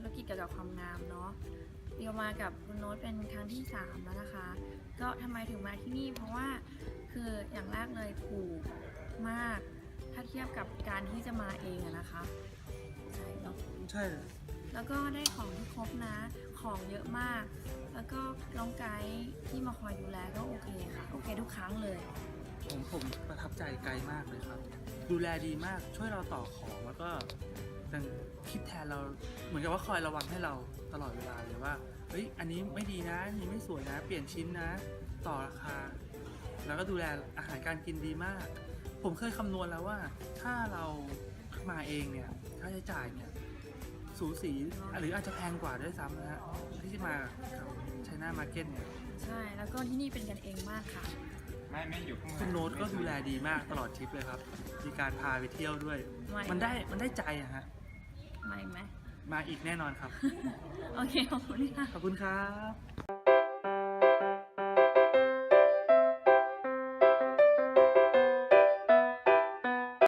เรามากับคุณโน้ตเป็นครั้งที่ 3 แล้วนะคะ ก็ทำไมถึงมาที่นี่ เพราะว่าคืออย่างแรกเลยถูกมาก ถ้าเทียบกับการที่จะมาเองอะนะคะ ใช่เนอะใช่ แล้วก็ได้ของที่ครบนะ ของเยอะมาก แล้วก็น้องไกด์ที่มาคอยดูแลก็โอเคค่ะ โอเคทุกครั้งเลย ผมผมประทับ ใจไกลมากเลยครับ ดูแลดีมากช่วยเราต่อของแล้วก็ยังคิดแทนเราเหมือนกับว่าคอยระวังให้เราตลอดเวลาเลยว่าเฮ้ยอันนี้ไม่ดีนะอันนี้ไม่สวยนะ เปลี่ยนชิ้นนะ ต่อราคา แล้วก็ดูแลอาหารการกินดีมาก ผมเคยคำนวณแล้วว่า ถ้าเรามาเองเนี่ยค่าใช้จ่ายเนี่ยสูสีหรืออาจจะแพงกว่าด้วยซ้ำนะฮะที่จะมากับไชน่ามาร์เก็ตเนี่ยใช่ แล้วก็ที่นี่เป็นกันเองมากค่ะ ไม่ไม่อยู่ข้างใน คุณโน้ตก็ดูแลดีมากตลอดทริปเลยครับ มีการพาไปเที่ยวด้วยไม่มันได้มันได้ใจอะฮะ มาอีกไหมมาอีกแน่นอนครับ โอเคขอบคุณค่ะ ขอบคุณครับ